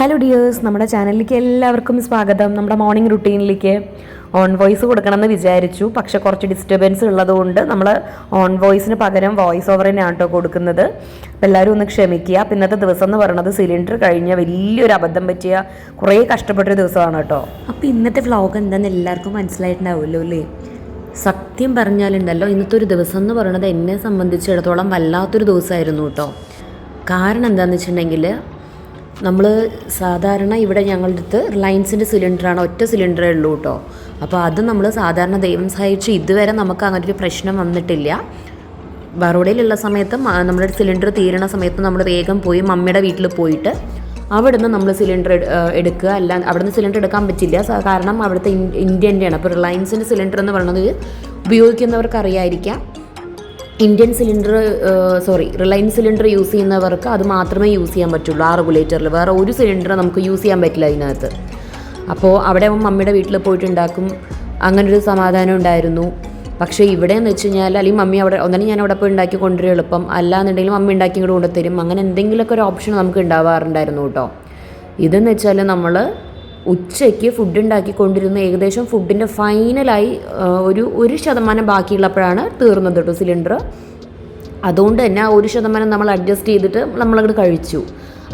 Hello dears നമ്മുടെ ചാനലിലേക്ക് എല്ലാവർക്കും സ്വാഗതം. നമ്മുടെ മോർണിംഗ് റുട്ടീനിലേക്ക് ഓൺ വോയിസ് കൊടുക്കണമെന്ന് വിചാരിച്ചു. പക്ഷെ കുറച്ച് ഡിസ്റ്റർബൻസ് ഉള്ളതുകൊണ്ട് നമ്മൾ ഓൺ വോയിസിന് പകരം വോയിസ് ഓവർ തന്നെയാണ് കേട്ടോ കൊടുക്കുന്നത്. അപ്പോൾ എല്ലാവരും ഒന്ന് ക്ഷമിക്കുക. അപ്പം ഇന്നത്തെ ദിവസം എന്ന് പറയുന്നത് സിലിണ്ടർ കഴിഞ്ഞ വലിയൊരു അബദ്ധം പറ്റിയ കുറേ കഷ്ടപ്പെട്ടൊരു ദിവസമാണ് കേട്ടോ. അപ്പോൾ ഇന്നത്തെ വ്ളോഗ് എന്താണെന്ന് എല്ലാവർക്കും മനസ്സിലായിട്ടുണ്ടാവുമല്ലോ അല്ലേ? സത്യം പറഞ്ഞാലുണ്ടല്ലോ ഇന്നത്തെ ഒരു ദിവസം എന്ന് പറയുന്നത് എന്നെ സംബന്ധിച്ചിടത്തോളം വല്ലാത്തൊരു ദിവസമായിരുന്നു കേട്ടോ. കാരണം എന്താണെന്ന് വെച്ചിട്ടുണ്ടെങ്കിൽ നമ്മൾ സാധാരണ ഇവിടെ ഞങ്ങളുടെ അടുത്ത് റിലയൻസിന്റെ സിലിണ്ടറാണ് ഒറ്റ സിലിണ്ടറേ ഉള്ളൂ കേട്ടോ അപ്പോൾ അത് നമ്മൾ സാധാരണ ദൈവം സഹായിച്ച് ഇതുവരെ നമുക്ക് അങ്ങനെ ഒരു പ്രശ്നം വന്നിട്ടില്ല. ബറോഡയിലുള്ള സമയത്ത് നമ്മുടെ സിലിണ്ടർ തീരണ സമയത്ത് നമ്മൾ വേഗം പോയി മമ്മിയുടെ വീട്ടിൽ പോയിട്ട് അവിടുന്ന് നമ്മൾ സിലിണ്ടർ എടുക്കുക. അല്ല അവിടുന്ന് സിലിണ്ടർ എടുക്കാൻ പറ്റില്ല. കാരണം അവിടുത്തെ ഇന്ത്യന്റെയാണ്. അപ്പോൾ റിലയൻസിന്റെ സിലിണ്ടർ എന്ന് പറയുന്നത് ഉപയോഗിക്കുന്നവർക്ക് അറിയായിരിക്കാം Indian cylinder sorry Reliance cylinder use ചെയ്യുന്നവർക്ക് അത് മാത്രമേ യൂസ് ചെയ്യാൻ പറ്റുള്ളൂ ആ റെഗുലേറ്ററിൽ വേറെ ഒരു സിലിണ്ടർ നമുക്ക് യൂസ് ചെയ്യാൻ പറ്റില്ല അതിനകത്ത്. അപ്പോൾ അവിടെ മമ്മിയുടെ വീട്ടിൽ പോയിട്ടുണ്ടാക്കും. അങ്ങനൊരു സമാധാനം ഉണ്ടായിരുന്നു. പക്ഷേ ഇവിടെ എന്ന് വെച്ച് കഴിഞ്ഞാൽ അല്ലെങ്കിൽ മമ്മി അവിടെ ഒന്നിനും ഞാൻ അവിടെ പോയി ഉണ്ടാക്കി കൊണ്ടുവരും എളുപ്പം. അല്ലാന്നുണ്ടെങ്കിലും മമ്മി ഉണ്ടാക്കി ഇങ്ങോട്ട് കൊണ്ടുതരും അങ്ങനെ എന്തെങ്കിലുമൊക്കെ ഒരു ഓപ്ഷൻ നമുക്ക് ഉണ്ടാവാറുണ്ടായിരുന്നു കേട്ടോ. ഇതെന്ന് വെച്ചാൽ നമ്മൾ ഉച്ചയ്ക്ക് ഫുഡ് ഉണ്ടാക്കിക്കൊണ്ടിരുന്ന ഏകദേശം ഫുഡിന്റെ ഫൈനലായി ഒരു ഒരു ശതമാനം ബാക്കിയുള്ളപ്പോഴാണ് തീർന്നത് കേട്ടോ സിലിണ്ടർ അതുകൊണ്ട് തന്നെ ആ ഒരു ശതമാനം നമ്മൾ അഡ്ജസ്റ്റ് ചെയ്തിട്ട് നമ്മളങ്ങോട്ട് കഴിച്ചു.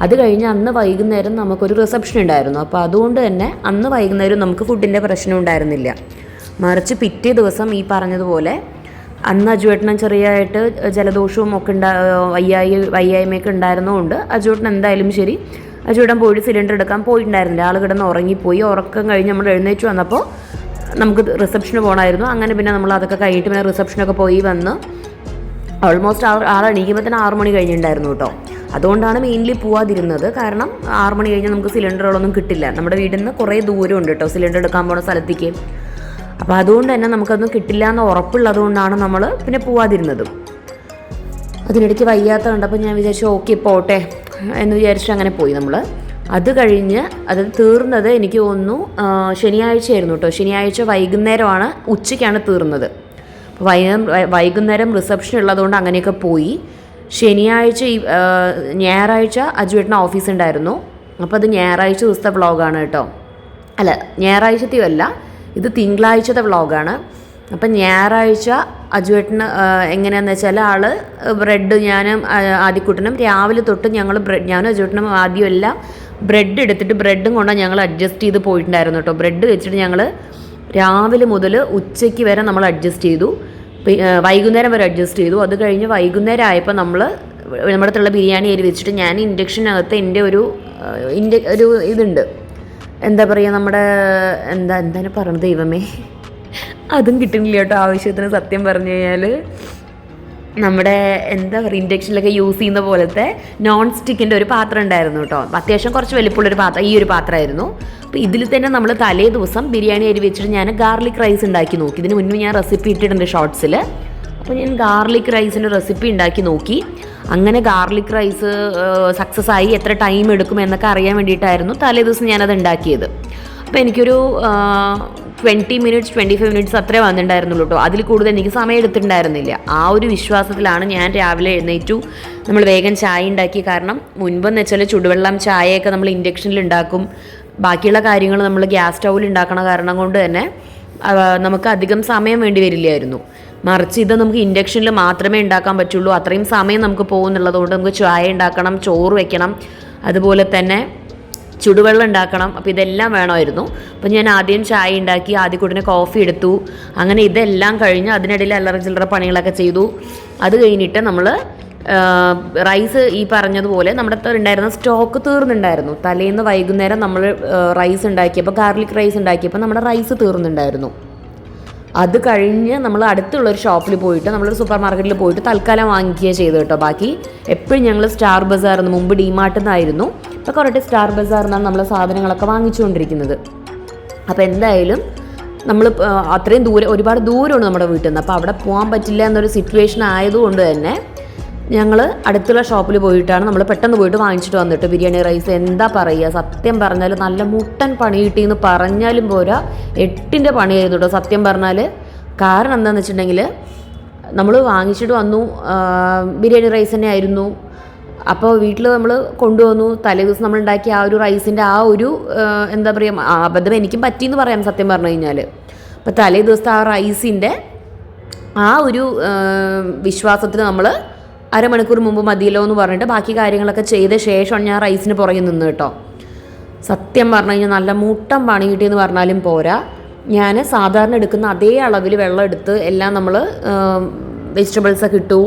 അത് കഴിഞ്ഞ് അന്ന് വൈകുന്നേരം നമുക്കൊരു റിസപ്ഷൻ ഉണ്ടായിരുന്നു. അപ്പോൾ അതുകൊണ്ട് തന്നെ അന്ന് വൈകുന്നേരം നമുക്ക് ഫുഡിന്റെ പ്രശ്നം ഉണ്ടായിരുന്നില്ല. മറിച്ച് പിറ്റേ ദിവസം ഈ പറഞ്ഞതുപോലെ അന്ന് അജുവേട്ടനം ചെറിയായിട്ട് ജലദോഷവും ഒക്കെ ഉണ്ടാ വയ്യായി വയ്യായ്മയൊക്കെ ഉണ്ടായിരുന്നതുകൊണ്ട് അജുവേട്ടൻ എന്തായാലും ശരി അജുവേട്ടൻ പോയിട്ട് സിലിണ്ടർ എടുക്കാൻ പോയിട്ടുണ്ടായിരുന്നില്ല. ആൾ കിടന്ന് ഉറങ്ങിപ്പോയി. ഉറക്കം കഴിഞ്ഞ് നമ്മൾ എഴുന്നേറ്റ് വന്നപ്പോൾ നമുക്ക് റിസപ്ഷന് പോകണമായിരുന്നു. അങ്ങനെ പിന്നെ നമ്മൾ അതൊക്കെ കഴിഞ്ഞിട്ട് പിന്നെ റിസപ്ഷനൊക്കെ പോയി വന്ന് ഓൾമോസ്റ്റ് ആറ് ആറ് എണീക്കുമ്പോൾ തന്നെ ആറ് മണി കഴിഞ്ഞിട്ടുണ്ടായിരുന്നു കേട്ടോ. അതുകൊണ്ടാണ് മെയിൻലി പോവാതിരുന്നത്. കാരണം ആറ് മണി കഴിഞ്ഞാൽ നമുക്ക് സിലിണ്ടറുകളൊന്നും കിട്ടില്ല. നമ്മുടെ വീട്ടിൽ നിന്ന് കുറേ ദൂരമുണ്ട് കേട്ടോ സിലിണ്ടർ എടുക്കാൻ പോണ സ്ഥലത്തേക്ക്. അപ്പോൾ അതുകൊണ്ട് തന്നെ നമുക്കൊന്നും കിട്ടില്ല എന്ന് ഉറപ്പുള്ളത് കൊണ്ടാണ് നമ്മൾ പിന്നെ പോവാതിരുന്നതും. അതിനിടയ്ക്ക് വയ്യാത്ത കണ്ടപ്പോൾ ഞാൻ വിചാരിച്ചു ഓക്കെ പോട്ടെ എന്ന് വിചാരിച്ചു അങ്ങനെ പോയി നമ്മൾ അത് കഴിഞ്ഞ് അത് തീർന്നത് എനിക്ക് തോന്നുന്നു ശനിയാഴ്ച ശനിയാഴ്ചയായിരുന്നു കേട്ടോ. ശനിയാഴ്ച വൈകുന്നേരമാണ് ഉച്ചയ്ക്കാണ് തീർന്നത്. വൈകുന്നേരം റിസപ്ഷൻ ഉള്ളതുകൊണ്ട് അങ്ങനെയൊക്കെ പോയി. ശനിയാഴ്ച ഈ ഞായറാഴ്ച അജുവേട്ടന് ഓഫീസ് ഉണ്ടായിരുന്നു. അപ്പോൾ അത് ഞായറാഴ്ച ദിവസത്തെ വ്ളോഗാണ് കേട്ടോ. അല്ല ഞായറാഴ്ചത്തെയും അല്ല ഇത് തിങ്കളാഴ്ചത്തെ വ്ളോഗാണ് അപ്പം ഞായറാഴ്ച അജുവേട്ടന് എങ്ങനെയാണെന്ന് വെച്ചാൽ ആൾ ബ്രെഡ് ഞാനും ആദ്യക്കൂട്ടനും രാവിലെ തൊട്ട് ഞങ്ങൾ ബ്രെഡ് ഞാനും അജുവേട്ടനും ആദ്യം എല്ലാം ബ്രെഡ് എടുത്തിട്ട് ബ്രെഡും കൊണ്ടാണ് ഞങ്ങൾ അഡ്ജസ്റ്റ് ചെയ്ത് പോയിട്ടുണ്ടായിരുന്നു കേട്ടോ ബ്രെഡ് വെച്ചിട്ട് ഞങ്ങൾ രാവിലെ മുതൽ ഉച്ചയ്ക്ക് വരെ നമ്മൾ അഡ്ജസ്റ്റ് ചെയ്തു. വൈകുന്നേരം വരെ അഡ്ജസ്റ്റ് ചെയ്തു. അത് കഴിഞ്ഞ് വൈകുന്നേരം ആയപ്പോൾ നമ്മൾ നമ്മുടെ അടുത്തുള്ള ബിരിയാണി അരി വെച്ചിട്ട് ഞാൻ ഇൻഡക്ഷനകത്ത് എന്റെ ഒരു ഇൻഡ ഒരു ഇതുണ്ട്. എന്താ പറയുക നമ്മുടെ എന്താ എന്താണ് പറഞ്ഞത് ദൈവമേ? അതും കിട്ടുന്നില്ല കേട്ടോ ആവശ്യത്തിന് സത്യം പറഞ്ഞു കഴിഞ്ഞാൽ നമ്മുടെ എന്താ പറയുക ഇൻഡക്ഷനിലൊക്കെ യൂസ് ചെയ്യുന്ന പോലത്തെ നോൺ സ്റ്റിക്കിന്റെ ഒരു പാത്രം ഉണ്ടായിരുന്നു കേട്ടോ. അത്യാവശ്യം കുറച്ച് വലിപ്പമുള്ളൊരു പാത്രം ഈ ഒരു പാത്രമായിരുന്നു. അപ്പോൾ ഇതിൽ തന്നെ നമ്മൾ തലേ ദിവസം ബിരിയാണി അരി വെച്ചിട്ട് ഞാൻ ഗാർലിക് റൈസ് ഉണ്ടാക്കി നോക്കി. ഇതിന് മുന്നേ ഞാൻ റെസിപ്പി ഇട്ടിട്ടുണ്ട് ഷോർട്സിൽ അപ്പോൾ ഞാൻ ഗാർലിക് റൈസിന്റെ റെസിപ്പി ഉണ്ടാക്കി നോക്കി. അങ്ങനെ ഗാർലിക് റൈസ് സക്സസ് ആയി എത്ര ടൈം എടുക്കും എന്നൊക്കെ അറിയാൻ വേണ്ടിയിട്ടായിരുന്നു തലേ ദിവസം ഞാനത് ഉണ്ടാക്കിയത്. അപ്പോൾ എനിക്കൊരു twenty minutes twenty five minutes അത്രേ വന്നിട്ടുണ്ടായിരുന്നുള്ളൂ കേട്ടോ അതിൽ കൂടുതൽ എനിക്ക് സമയം എടുത്തിട്ടുണ്ടായിരുന്നില്ല ആ ഒരു വിശ്വാസത്തിലാണ് ഞാൻ രാവിലെ എഴുന്നേറ്റു. നമ്മൾ വേഗം ചായ ഉണ്ടാക്കി. കാരണം മുൻപെന്ന് വെച്ചാൽ ചുടുവെള്ളം ചായയൊക്കെ നമ്മൾ ഇൻഡക്ഷനിൽ ഉണ്ടാക്കും. ബാക്കിയുള്ള കാര്യങ്ങൾ നമ്മൾ ഗ്യാസ് സ്റ്റൗവിൽ ഉണ്ടാക്കണ കാരണം കൊണ്ട് തന്നെ നമുക്ക് അധികം സമയം വേണ്ടി വരില്ലായിരുന്നു. മറിച്ച് ഇത് നമുക്ക് ഇൻഡക്ഷനിൽ മാത്രമേ ഉണ്ടാക്കാൻ പറ്റുള്ളൂ. അത്രയും സമയം നമുക്ക് പോകുന്നുള്ളതുകൊണ്ട് നമുക്ക് ചായ ഉണ്ടാക്കണം ചോറ് വെക്കണം. അതുപോലെ തന്നെ ചുടുവെള്ളം ഉണ്ടാക്കണം. അപ്പോൾ ഇതെല്ലാം വേണമായിരുന്നു. അപ്പോൾ ഞാൻ ആദ്യം ചായ ഉണ്ടാക്കി ആദ്യ കൂടിനെ കോഫി എടുത്തു. അങ്ങനെ ഇതെല്ലാം കഴിഞ്ഞ് അതിനിടയിൽ അല്ലറ ചില്ലറ പണികളൊക്കെ ചെയ്തു. അത് കഴിഞ്ഞിട്ട് നമ്മൾ റൈസ് ഈ പറഞ്ഞതുപോലെ നമ്മുടെ ഉണ്ടായിരുന്ന സ്റ്റോക്ക് തീർന്നുണ്ടായിരുന്നു തലേന്ന് വൈകുന്നേരം നമ്മൾ റൈസ് ഉണ്ടാക്കിയപ്പോൾ ഗാർലിക് റൈസ് ഉണ്ടാക്കിയപ്പോൾ നമ്മുടെ റൈസ് തീർന്നുണ്ടായിരുന്നു അത് കഴിഞ്ഞ് നമ്മൾ അടുത്തുള്ളൊരു ഷോപ്പിൽ പോയിട്ട് നമ്മളൊരു സൂപ്പർ മാർക്കറ്റിൽ പോയിട്ട് തൽക്കാലം വാങ്ങിക്കുകയാണ് ചെയ്തു കേട്ടോ. ബാക്കി എപ്പോഴും ഞങ്ങൾ സ്റ്റാർ ബസാറിന്ന് മുമ്പ് ഡിമാർട്ടിൽ നിന്നായിരുന്നു ഇപ്പോൾ കുറേ സ്റ്റാർ ബസാറിൽ നിന്നാണ് നമ്മൾ സാധനങ്ങളൊക്കെ വാങ്ങിച്ചുകൊണ്ടിരിക്കുന്നത്. അപ്പോൾ എന്തായാലും നമ്മൾ അത്രയും ദൂരം ഒരുപാട് ദൂരമാണ് നമ്മുടെ വീട്ടിൽ നിന്ന്. അപ്പോൾ അവിടെ പോകാൻ പറ്റില്ല എന്നൊരു സിറ്റുവേഷൻ ആയതുകൊണ്ട് തന്നെ ഞങ്ങൾ അടുത്തുള്ള ഷോപ്പിൽ പോയിട്ടാണ് നമ്മൾ പെട്ടെന്ന് പോയിട്ട് വാങ്ങിച്ചിട്ട് വന്നിട്ട് ബിരിയാണി റൈസ്. എന്താ പറയുക? സത്യം പറഞ്ഞാൽ നല്ല മുട്ടൻ പണി കിട്ടിയെന്ന് പറഞ്ഞാലും പോരാ. എട്ടിന്റെ പണിയായിരുന്നു കേട്ടോ. സത്യം പറഞ്ഞാൽ കാരണം എന്താണെന്ന് വെച്ചിട്ടുണ്ടെങ്കിൽ നമ്മൾ വാങ്ങിച്ചിട്ട് വന്നു. ബിരിയാണി റൈസ് തന്നെ ആയിരുന്നു അപ്പോൾ വീട്ടിൽ നമ്മൾ കൊണ്ടുവന്നു. തലേദിവസം നമ്മൾ ഉണ്ടാക്കിയ ആ ഒരു റൈസിന്റെ ആ ഒരു എന്താ പറയുക അബദ്ധം എനിക്കും പറ്റിയെന്ന് പറയാം സത്യം പറഞ്ഞു കഴിഞ്ഞാൽ അപ്പോൾ തലേ ദിവസത്തെ ആ റൈസിന്റെ ആ ഒരു വിശ്വാസത്തിന് നമ്മൾ അരമണിക്കൂർ മുമ്പ് മതിയല്ലോ എന്ന് പറഞ്ഞിട്ട് ബാക്കി കാര്യങ്ങളൊക്കെ ചെയ്ത ശേഷമാണ് ഞാൻ റൈസിന് പുറകെ നിന്ന് കേട്ടോ. സത്യം പറഞ്ഞു കഴിഞ്ഞാൽ നല്ല മുട്ടം പണി കിട്ടിയെന്ന് പറഞ്ഞാലും പോരാ. ഞാൻ സാധാരണ എടുക്കുന്ന അതേ അളവിൽ വെള്ളം എടുത്ത് എല്ലാം നമ്മൾ വെജിറ്റബിൾസൊക്കെ ഇട്ടു.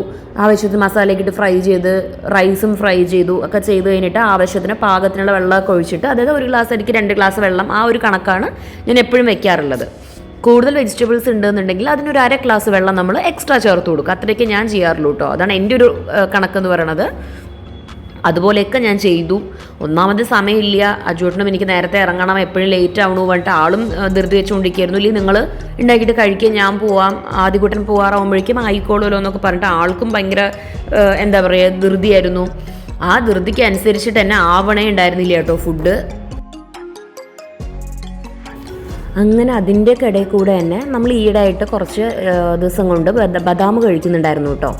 ആവശ്യത്തിന് മസാലയൊക്കെ ഇട്ട് ഫ്രൈ ചെയ്ത് റൈസും ഫ്രൈ ചെയ്തു ഒക്കെ ചെയ്ത് കഴിഞ്ഞിട്ട് ആവശ്യത്തിന് പാകത്തിനുള്ള വെള്ളമൊക്കെ ഒഴിച്ചിട്ട് അതായത് ഒരു ഗ്ലാസ് അരിക്ക് രണ്ട് ഗ്ലാസ് വെള്ളം ആ ഒരു കണക്കാണ് ഞാൻ എപ്പോഴും വെക്കാറുള്ളത്. കൂടുതൽ വെജിറ്റബിൾസ് ഉണ്ടെന്നുണ്ടെങ്കിൽ അതിനൊരു അര ഗ്ലാസ് വെള്ളം നമ്മൾ എക്സ്ട്രാ ചേർത്ത് കൊടുക്കും അത്രയ്ക്ക് ഞാൻ ചെയ്യാറുള്ളൂ കേട്ടോ അതാണ് എന്റെ ഒരു കണക്കെന്ന് പറയണത്. അതുപോലെയൊക്കെ ഞാൻ ചെയ്തു. ഒന്നാമത് സമയമില്ല. അജുവേട്ടനും എനിക്ക് നേരത്തെ ഇറങ്ങണം. എപ്പോഴും ലേറ്റ് ആവണു പറഞ്ഞിട്ട് ആളും ധൃതി വെച്ചുകൊണ്ടിരിക്കുകയായിരുന്നു. ഇല്ലെങ്കിൽ നിങ്ങൾ ഉണ്ടാക്കിയിട്ട് കഴിക്കുക ഞാൻ പോവാം. ആദ്യകൂട്ടൻ പോവാറാവുമ്പോഴേക്കും ആയിക്കോളുമല്ലോ എന്നൊക്കെ പറഞ്ഞിട്ട് ആൾക്കും ഭയങ്കര എന്താ പറയുക ധൃതിയായിരുന്നു. ആ ധൃതിക്ക് അനുസരിച്ചിട്ട് തന്നെ ആവണേ ഉണ്ടായിരുന്നില്ല കേട്ടോ ഫുഡ് അങ്ങനെ അതിന്റെ ഇടയിൽ കൂടെ തന്നെ നമ്മൾ ഈടായിട്ട് കുറച്ച് ദിവസം കൊണ്ട് ബദാം കഴിക്കുന്നുണ്ടായിരുന്നു കേട്ടോ.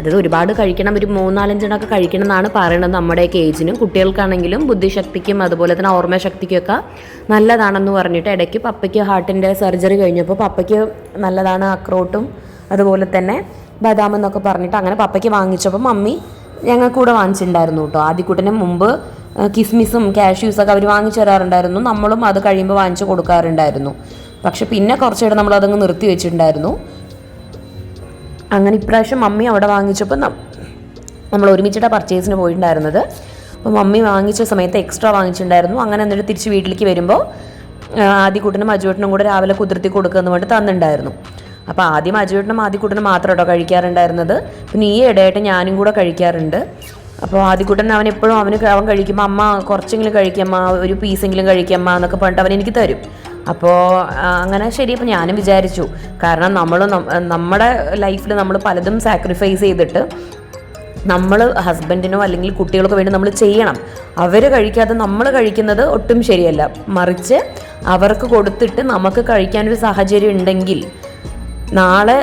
അതായത് ഒരുപാട് കഴിക്കണം ഒരു മൂന്നാലഞ്ചെണ്ണമൊക്കെ കഴിക്കണം എന്നാണ് പറയുന്നത് നമ്മുടെയൊക്കെ ഏജിനും. കുട്ടികൾക്കാണെങ്കിലും ബുദ്ധിശക്തിക്കും അതുപോലെ തന്നെ ഓർമ്മശക്തിക്കൊക്കെ നല്ലതാണെന്ന് പറഞ്ഞിട്ട് ഇടയ്ക്ക് പപ്പയ്ക്ക് ഹാർട്ടിന്റെ സർജറി കഴിഞ്ഞപ്പോൾ പപ്പയ്ക്ക് നല്ലതാണ് അക്രോട്ടും അതുപോലെ തന്നെ ബദാം എന്നൊക്കെ പറഞ്ഞിട്ട് അങ്ങനെ പപ്പയ്ക്ക് വാങ്ങിച്ചപ്പോൾ മമ്മി ഞങ്ങൾക്ക് കൂടെ വാങ്ങിച്ചിട്ടുണ്ടായിരുന്നു കേട്ടോ. ആദ്യക്കൂട്ടിന് മുമ്പ് കിസ്മിസും കാഷ്യൂസൊക്കെ അവർ വാങ്ങിച്ചു തരാറുണ്ടായിരുന്നു. നമ്മളും അത് കഴിയുമ്പോൾ വാങ്ങിച്ചു കൊടുക്കാറുണ്ടായിരുന്നു. പക്ഷെ പിന്നെ കുറച്ചിടെ നമ്മൾ അതങ്ങ് നിർത്തി വെച്ചിട്ടുണ്ടായിരുന്നു. അങ്ങനെ ഇപ്രാവശ്യം മമ്മി അവിടെ വാങ്ങിച്ചപ്പോൾ നമ്മൾ ഒരുമിച്ചിട്ടാണ് പർച്ചേസിന് പോയിട്ടുണ്ടായിരുന്നത്. അപ്പോൾ മമ്മി വാങ്ങിച്ച സമയത്ത് എക്സ്ട്രാ വാങ്ങിച്ചിട്ടുണ്ടായിരുന്നു. അങ്ങനെ എന്നിട്ട് തിരിച്ച് വീട്ടിലേക്ക് വരുമ്പോൾ ആദ്യക്കൂട്ടിനും അജുവേട്ടനും കൂടെ രാവിലെ കുതിർത്തി കൊടുക്കുന്ന വേണ്ടി തന്നിട്ടുണ്ടായിരുന്നു. അപ്പോൾ ആദ്യം അജുവേട്ടനും ആദ്യക്കൂട്ടനും മാത്രം കേട്ടോ കഴിക്കാറുണ്ടായിരുന്നത്. പിന്നെ ഈ ഇടയായിട്ട് ഞാനും കൂടെ കഴിക്കാറുണ്ട്. അപ്പോൾ ആദ്യക്കൂട്ടൻ അവൻ എപ്പോഴും അവന് അവൻ കഴിക്കുമ്പോൾ അമ്മ കുറച്ചെങ്കിലും കഴിക്കമ്മ ഒരു പീസെങ്കിലും കഴിക്കമ്മ എന്നൊക്കെ പറഞ്ഞിട്ട് അവൻ എനിക്ക് തരും. അപ്പോൾ അങ്ങനെ ശരി അപ്പോൾ ഞാനും വിചാരിച്ചു. കാരണം നമ്മൾ നമ്മുടെ ലൈഫിൽ നമ്മൾ പലതും സാക്രിഫൈസ് ചെയ്തിട്ട് നമ്മൾ ഹസ്ബൻഡിനോ അല്ലെങ്കിൽ കുട്ടികൾക്കോ വേണ്ടി നമ്മൾ ചെയ്യണം. അവർ കഴിക്കാതെ നമ്മൾ കഴിക്കുന്നത് ഒട്ടും ശരിയല്ല. മറിച്ച് അവർക്ക് കൊടുത്തിട്ട് നമുക്ക് കഴിക്കാനൊരു സാഹചര്യം ഉണ്ടെങ്കിൽ നാളെ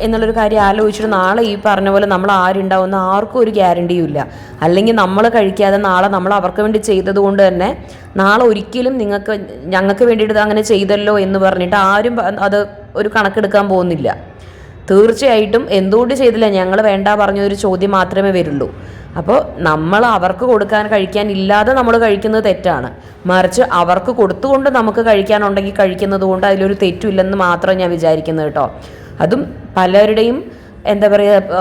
എന്നുള്ളൊരു കാര്യം ആലോചിച്ചിട്ട് നാളെ ഈ പറഞ്ഞ പോലെ നമ്മൾ ആരുണ്ടാവുന്ന ആർക്കും ഒരു ഗ്യാരണ്ടിയും ഇല്ല അല്ലെങ്കിൽ നമ്മൾ കഴിക്കാതെ നാളെ നമ്മൾ അവർക്ക് വേണ്ടി ചെയ്തത് കൊണ്ട് തന്നെ നാളെ ഒരിക്കലും നിങ്ങൾക്ക് ഞങ്ങൾക്ക് വേണ്ടിയിട്ട് അങ്ങനെ ചെയ്തല്ലോ എന്ന് പറഞ്ഞിട്ട് ആരും അത് ഒരു കണക്കെടുക്കാൻ പോകുന്നില്ല. തീർച്ചയായിട്ടും എന്തുകൊണ്ട് ചെയ്തില്ല? ഞങ്ങൾ വേണ്ട പറഞ്ഞ ഒരു ചോദ്യം മാത്രമേ വരുള്ളൂ. അപ്പോൾ നമ്മൾ അവർക്ക് കൊടുക്കാൻ കഴിക്കാൻ ഇല്ലാതെ നമ്മൾ കഴിക്കുന്നത് തെറ്റാണ്. മറിച്ച് അവർക്ക് കൊടുത്തുകൊണ്ട് നമുക്ക് കഴിക്കാനുണ്ടെങ്കിൽ കഴിക്കുന്നത് കൊണ്ട് അതിലൊരു തെറ്റുമില്ലെന്ന് മാത്രം ഞാൻ വിചാരിക്കുന്നത് കേട്ടോ. അതും പലരുടെയും എന്താ പറയുക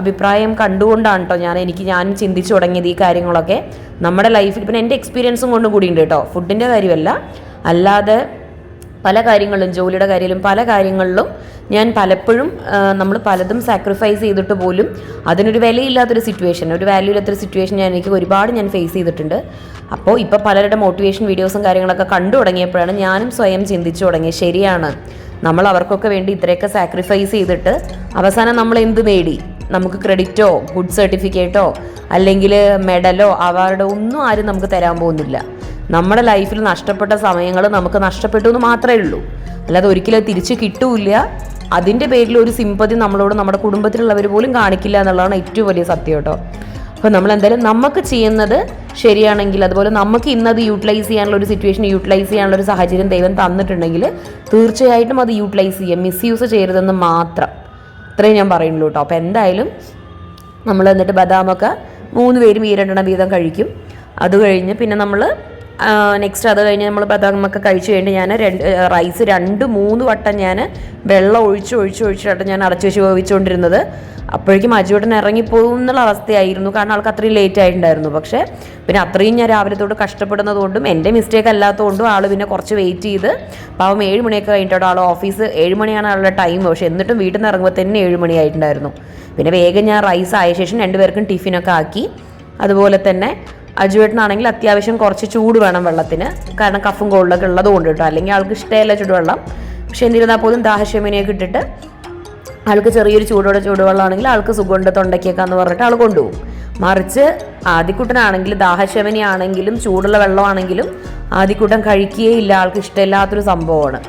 അഭിപ്രായം കണ്ടുകൊണ്ടാണ് കേട്ടോ ഞാൻ എനിക്ക് ഞാൻ ചിന്തിച്ചു തുടങ്ങിയത് ഈ കാര്യങ്ങളൊക്കെ. നമ്മുടെ ലൈഫിൽ പിന്നെ എന്റെ എക്സ്പീരിയൻസും കൊണ്ട് കൂടിയുണ്ട് കേട്ടോ ഫുഡിന്റെ കാര്യമല്ല. അല്ലാതെ പല കാര്യങ്ങളിലും ജോലിയുടെ കാര്യത്തിലും പല കാര്യങ്ങളിലും ഞാൻ പലപ്പോഴും നമ്മൾ പലതും സാക്രിഫൈസ് ചെയ്തിട്ട് പോലും അതിനൊരു വിലയില്ലാത്തൊരു സിറ്റുവേഷൻ ഒരു വാല്യൂ ഇല്ലാത്തൊരു സിറ്റുവേഷൻ ഞാൻ എനിക്ക് ഒരുപാട് ഞാൻ ഫേസ് ചെയ്തിട്ടുണ്ട്. അപ്പോൾ ഇപ്പോൾ പലരുടെ മോട്ടിവേഷൻ വീഡിയോസും കാര്യങ്ങളൊക്കെ കണ്ടു തുടങ്ങിയപ്പോഴാണ് ഞാനും സ്വയം ചിന്തിച്ചു തുടങ്ങിയത്. ശരിയാണ്. നമ്മൾ അവർക്കൊക്കെ വേണ്ടി ഇത്രയൊക്കെ സാക്രിഫൈസ് ചെയ്തിട്ട് അവസാനം നമ്മൾ എന്ത് നേടി? നമുക്ക് ക്രെഡിറ്റോ ഗുഡ് സർട്ടിഫിക്കറ്റോ അല്ലെങ്കിൽ മെഡലോ അവാർഡോ ഒന്നും ആരും നമുക്ക് തരാൻ പോകുന്നില്ല. നമ്മുടെ ലൈഫിൽ നഷ്ടപ്പെട്ട സമയങ്ങൾ നമുക്ക് നഷ്ടപ്പെട്ടു എന്ന് മാത്രമേ ഉള്ളൂ. അല്ലാതെ ഒരിക്കലും തിരിച്ച് കിട്ടൂല അതിന്റെ പേരിൽ ഒരു സിമ്പതി നമ്മളോട് നമ്മുടെ കുടുംബത്തിലുള്ളവർ പോലും കാണിക്കില്ല എന്നുള്ളതാണ് ഏറ്റവും വലിയ സത്യം കേട്ടോ. അപ്പോൾ നമ്മൾ എന്തായാലും നമുക്ക് ചെയ്യുന്നത് ശരിയാണെങ്കിൽ അതുപോലെ നമുക്ക് ഇന്നത് യൂട്ടിലൈസ് ചെയ്യാനുള്ള ഒരു സിറ്റുവേഷൻ യൂട്ടിലൈസ് ചെയ്യാനുള്ള ഒരു സാഹചര്യം ദൈവം തന്നിട്ടുണ്ടെങ്കിൽ തീർച്ചയായിട്ടും അത് യൂട്ടിലൈസ് ചെയ്യാം. മിസ്യൂസ് ചെയ്യരുതെന്ന് മാത്രം. ഇത്രയും ഞാൻ പറയുള്ളൂ കേട്ടോ. അപ്പോൾ എന്തായാലും നമ്മൾ എന്നിട്ട് ബദാമൊക്കെ മൂന്ന് പേരും ഈ രണ്ടെണ്ണം വീതം കഴിക്കും. അത് കഴിഞ്ഞ് പിന്നെ നമ്മൾ നെക്സ്റ്റ് അത് കഴിഞ്ഞ് നമ്മൾ ബദാമൊക്കെ കഴിച്ച് കഴിഞ്ഞ് ഞാൻ രണ്ട് റൈസ് രണ്ട് മൂന്ന് വട്ടം ഞാൻ വെള്ളം ഒഴിച്ച് ഒഴിച്ച് ഒഴിച്ചിട്ട് ഞാൻ അടച്ചു വെച്ച് വേവിച്ചുകൊണ്ടിരുന്നത് അപ്പോഴേക്കും അജുവേട്ടൻ ഇറങ്ങിപ്പോകും എന്നുള്ള അവസ്ഥയായിരുന്നു. കാരണം ആൾക്ക് അത്രയും ലേറ്റ് ആയിട്ടുണ്ടായിരുന്നു. പക്ഷേ പിന്നെ അത്രയും ഞാൻ രാവിലെ തൊട്ട് കഷ്ടപ്പെടുന്നതുകൊണ്ടും എന്റെ മിസ്റ്റേക്ക് അല്ലാത്തതുകൊണ്ടും ആൾ പിന്നെ കുറച്ച് വെയിറ്റ് ചെയ്ത് പാവം ഏഴ് മണിയൊക്കെ കഴിഞ്ഞിട്ട് ആൾ ഓഫീസ് ഏഴ് മണിയാണ് ആളുടെ ടൈം പക്ഷേ എന്നിട്ടും വീട്ടിൽ നിന്ന് ഇറങ്ങുമ്പോൾ തന്നെ ഏഴ് മണിയായിട്ടുണ്ടായിരുന്നു പിന്നെ വേഗം ഞാൻ റൈസ് ആയ ശേഷം രണ്ടുപേർക്കും ടിഫിനൊക്കെ ആക്കി. അതുപോലെ തന്നെ അജുവേട്ടനാണെങ്കിൽ അത്യാവശ്യം കുറച്ച് ചൂട് വേണം വെള്ളത്തിന്. കാരണം കഫും കോളിലൊക്കെ ഉള്ളത് കൊണ്ട് കേട്ടോ. അല്ലെങ്കിൽ ആൾക്ക് ഇഷ്ടമല്ല ചൂടുവെള്ളം. പക്ഷെ എന്നിരുന്നാൽ പോലും ദാഹശമിനിയൊക്കെ ഇട്ടിട്ട് ആൾക്ക് ചെറിയൊരു ചൂടോടെ ചൂടുവെള്ളമാണെങ്കിൽ ആൾക്ക് സുഖമുണ്ട് തൊണ്ടയ്ക്കൊക്കെ പറഞ്ഞിട്ട് ആൾ കൊണ്ടുപോകും. മറിച്ച് ആദ്യക്കുട്ടനാണെങ്കിൽ ദാഹശമനിയാണെങ്കിലും ചൂടുള്ള വെള്ളമാണെങ്കിലും ആദ്യക്കൂട്ടം കഴിക്കുകയേ ഇല്ല. ആൾക്ക് ഇഷ്ടമില്ലാത്തൊരു സംഭവമാണ്.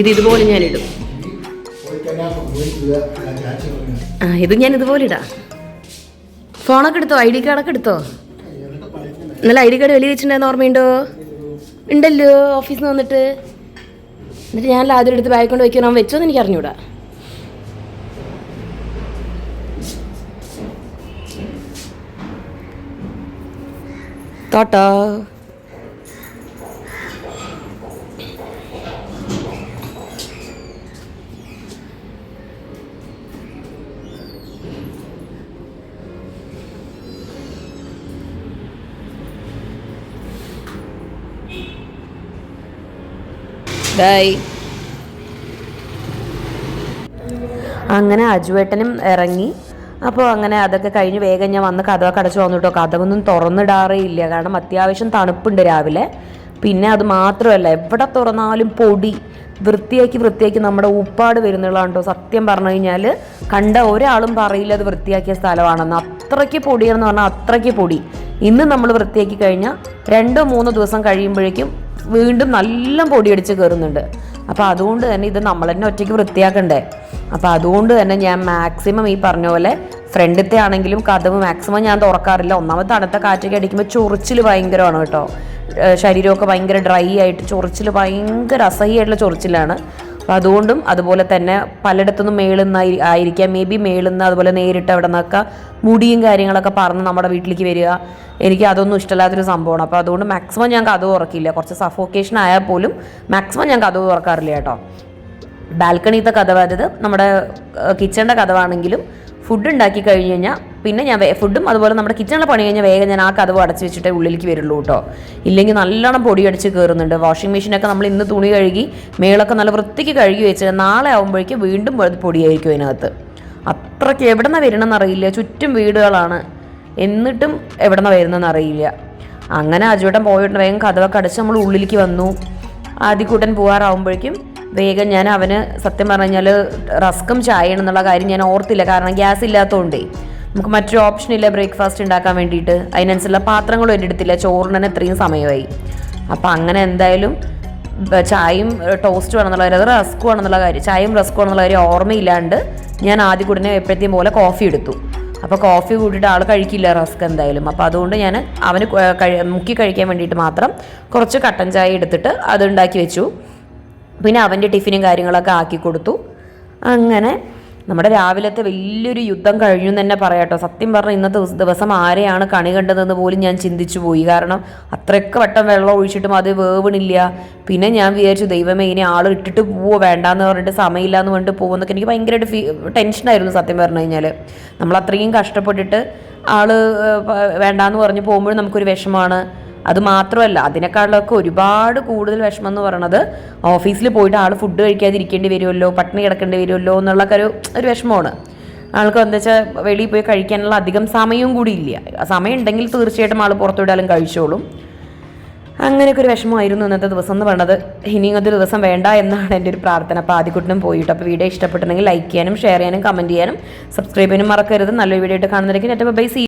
ഇത് ഇതുപോലെ ഞാനിടും. ഇത് ഞാൻ ഇതുപോലെ ഇടാം. ഫോണൊക്കെ എടുത്തോ? ഐ ഡി കാർഡൊക്കെ എടുത്തോ? ഇന്നലെ ഐ ഡി കാർഡ് വെളിയിൽ വെച്ചിട്ടുണ്ടായിരുന്ന ഓർമ്മയുണ്ടോ? ഉണ്ടല്ലോ ഓഫീസിൽ നിന്ന് വന്നിട്ട്. എന്നിട്ട് ഞാൻ ആദ്യം എടുത്ത് ബാഗ് കൊണ്ട് വയ്ക്കാൻ അവൻ വെച്ചോ എന്ന് എനിക്ക് അറിഞ്ഞൂടാ. തോട്ടോ? ബൈ അങ്ങനെ അജുവേട്ടനും ഇറങ്ങി. അപ്പോൾ അങ്ങനെ അതൊക്കെ കഴിഞ്ഞ് വേഗം ഞാൻ വന്ന് കഥ അടച്ചു വന്നു കേട്ടോ കഥകൊന്നും തുറന്നിടാറേ ഇല്ല കാരണം അത്യാവശ്യം തണുപ്പുണ്ട് രാവിലെ. പിന്നെ അത് മാത്രമല്ല എവിടെ തുറന്നാലും പൊടി. വൃത്തിയാക്കി വൃത്തിയാക്കി നമ്മുടെ ഉപ്പാട് വരുന്നുള്ളതാണ് സത്യം പറഞ്ഞു കഴിഞ്ഞാൽ കണ്ട ഒരാളും പറയില്ല അത് വൃത്തിയാക്കിയ സ്ഥലമാണെന്ന്. അത്രയ്ക്ക് പൊടിയെന്ന് പറഞ്ഞാൽ അത്രയ്ക്ക് പൊടി. ഇന്ന് നമ്മൾ വൃത്തിയാക്കി കഴിഞ്ഞാൽ രണ്ടോ മൂന്നോ ദിവസം കഴിയുമ്പോഴേക്കും വീണ്ടും നല്ല പൊടിയടിച്ച് കയറുന്നുണ്ട് അപ്പോൾ അതുകൊണ്ട് തന്നെ ഇത് നമ്മൾ തന്നെ ഒറ്റയ്ക്ക് വൃത്തിയാക്കണ്ടേ? അപ്പോൾ അതുകൊണ്ട് തന്നെ ഞാൻ മാക്സിമം ഈ പറഞ്ഞ പോലെ ഫ്രണ്ടിലത്തെ ആണെങ്കിലും കഥവ് മാക്സിമം ഞാൻ തുറക്കാറില്ല. ഒന്നാമത്തെ തണുത്ത കാറ്റൊക്കെ അടിക്കുമ്പോൾ ചൊറിച്ചിൽ ഭയങ്കരമാണ് കേട്ടോ. ശരീരമൊക്കെ ഭയങ്കര ഡ്രൈ ആയിട്ട് ചൊറിച്ചിൽ ഭയങ്കര അസഹ്യമായിട്ടുള്ള ചൊറിച്ചിലാണ്. അപ്പോൾ അതുകൊണ്ടും അതുപോലെ തന്നെ പലയിടത്തുനിന്നും മേളുന്ന ആയിരിക്കാം. മേ ബി മേളുന്ന അതുപോലെ നേരിട്ട് അവിടെ നിന്നൊക്കെ മുടിയും കാര്യങ്ങളൊക്കെ പറന്ന് നമ്മുടെ വീട്ടിലേക്ക് വരിക. എനിക്ക് അതൊന്നും ഇഷ്ടമില്ലാത്തൊരു സംഭവമാണ്. അപ്പോൾ അതുകൊണ്ട് മാക്സിമം ഞാൻ കഥ ഉറക്കില്ല. കുറച്ച് സഫോക്കേഷൻ ആയാൽ പോലും മാക്സിമം ഞാൻ കഥ ഉറക്കാറില്ല കേട്ടോ. ബാൽക്കണിത്തെ കഥ അതായത് നമ്മുടെ കിച്ചണിന്റെ കഥവാണെങ്കിലും ഫുഡ് ഉണ്ടാക്കി കഴിഞ്ഞ് കഴിഞ്ഞാൽ പിന്നെ ഞാൻ ഫുഡും അതുപോലെ നമ്മുടെ കിച്ചണിലെ പണി കഴിഞ്ഞാൽ വേഗം ഞാൻ ആ കഥവ് അടച്ച് വെച്ചിട്ടേ ഉള്ളിലേക്ക് വരുള്ളൂ കേട്ടോ ഇല്ലെങ്കിൽ നല്ലോണം പൊടിയടിച്ച് കയറുന്നുണ്ട് വാഷിംഗ് മെഷീനൊക്കെ നമ്മൾ ഇന്ന് തുണി കഴുകി മേളൊക്കെ നല്ല വൃത്തിക്ക് കഴുകി വെച്ച് നാളെ ആകുമ്പോഴേക്കും വീണ്ടും പൊടിയായിരിക്കും അതിനകത്ത്. അത്രയ്ക്ക് എവിടെ നിന്നാണ് വരണമെന്ന് അറിയില്ല. ചുറ്റും വീടുകളാണ്. എന്നിട്ടും എവിടെ നിന്നാണ് വരുന്നതെന്ന് അറിയില്ല. അങ്ങനെ അജുവേട്ടൻ പോയിട്ട് വേഗം കഥവൊക്കെ അടച്ച് നമ്മൾ ഉള്ളിലേക്ക് വന്നു. ആദ്യക്കൂട്ടൻ പോകാറാവുമ്പോഴേക്കും വേഗം ഞാൻ അവന് സത്യം പറഞ്ഞു കഴിഞ്ഞാൽ റസ്ക്കും ചായ എന്നുള്ള കാര്യം ഞാൻ ഓർത്തില്ല. കാരണം ഗ്യാസ് ഇല്ലാത്തതുകൊണ്ടേ നമുക്ക് മറ്റൊരു ഓപ്ഷൻ ഇല്ല ബ്രേക്ക്ഫാസ്റ്റ് ഉണ്ടാക്കാൻ വേണ്ടിയിട്ട് അതിനനുസരിച്ചുള്ള പാത്രങ്ങളും എന്റെ അടുത്തില്ല ചോറിന് ഇത്രയും സമയമായി. അപ്പോൾ അങ്ങനെ എന്തായാലും ചായയും ടോസ്റ്റ് വേണമെന്നുള്ള കാര്യം അത് റസ്ക് വേണമെന്നുള്ള കാര്യം ചായയും റസ്ക് വേണമെന്നുള്ള കാര്യം ഓർമ്മയില്ലാണ്ട് ഞാൻ ആദ്യം കൂടിനെ എപ്പോഴത്തെയും പോലെ കോഫി എടുത്തു. അപ്പോൾ കോഫി കൂട്ടിയിട്ട് ആൾ കഴിക്കില്ല റസ്ക് എന്തായാലും. അപ്പോൾ അതുകൊണ്ട് ഞാൻ അവന് മുക്കി കഴിക്കാൻ വേണ്ടിയിട്ട് മാത്രം കുറച്ച് കട്ടൻ ചായ എടുത്തിട്ട് അത് ഉണ്ടാക്കി വെച്ചു. പിന്നെ അവന്റെ ടിഫിനും കാര്യങ്ങളൊക്കെ ആക്കി കൊടുത്തു. അങ്ങനെ നമ്മുടെ രാവിലത്തെ വലിയൊരു യുദ്ധം കഴിഞ്ഞു എന്ന് തന്നെ പറയാട്ടോ സത്യം പറഞ്ഞാൽ ഇന്നത്തെ ദിവസം ആരെയാണ് കണി കണ്ടതെന്ന് പോലും ഞാൻ ചിന്തിച്ചു പോയി. കാരണം അത്രയ്ക്ക് വട്ടം വെള്ളം ഒഴിച്ചിട്ടും അത് വേവണില്ല. പിന്നെ ഞാൻ വിചാരിച്ചു ദൈവമേ ഇനി ആൾ ഇട്ടിട്ട് പോവോ? വേണ്ടാന്ന് പറഞ്ഞിട്ട് സമയമില്ല എന്ന് പറഞ്ഞിട്ട് പോകുന്നൊക്കെ എനിക്ക് ഭയങ്കരമായിട്ട് ഫീ ടെൻഷനായിരുന്നു സത്യം പറഞ്ഞു കഴിഞ്ഞാൽ നമ്മൾ അത്രയും കഷ്ടപ്പെട്ടിട്ട് പ- വേണ്ടാന്ന് പറഞ്ഞ് പോകുമ്പോഴും നമുക്കൊരു വിഷമമാണ് അത് മാത്രമല്ല അതിനേക്കാളൊക്കെ ഒരുപാട് കൂടുതൽ വിഷമം എന്ന് പറയണത് ഓഫീസിൽ പോയിട്ട് ആൾ ഫുഡ് കഴിക്കാതിരിക്കേണ്ടി വരുമല്ലോ പട്ടിണി കിടക്കേണ്ടി വരുമല്ലോ എന്നുള്ളൊക്കെ ഒരു ഒരു വിഷമമാണ്. ആൾക്ക് എന്താ വെച്ചാൽ വെളിയിൽ പോയി കഴിക്കാനുള്ള അധികം സമയവും കൂടി ഇല്ല. സമയം ഉണ്ടെങ്കിൽ തീർച്ചയായിട്ടും ആൾ പുറത്തുവിടാലും കഴിച്ചോളും. അങ്ങനെയൊക്കെ ഒരു വിഷമമായിരുന്നു ഇന്നത്തെ ദിവസം എന്ന് പറയുന്നത് ഇനിയും ഒരു ദിവസം വേണ്ട എന്നാണ് എന്റെ ഒരു പ്രാർത്ഥന. അപ്പോൾ ആദ്യക്കുട്ടിനും പോയിട്ട് അപ്പോൾ വീഡിയോ ഇഷ്ടപ്പെട്ടിട്ടുണ്ടെങ്കിൽ ലൈക്ക് ചെയ്യാനും ഷെയർ ചെയ്യാനും കമന്റ് ചെയ്യാനും സബ്സ്ക്രൈബ് ചെയ്യാനും മറക്കരുത്. നല്ലൊരു വീഡിയോ ആയിട്ട് കാണുന്നതായിരിക്കും ബൈ സി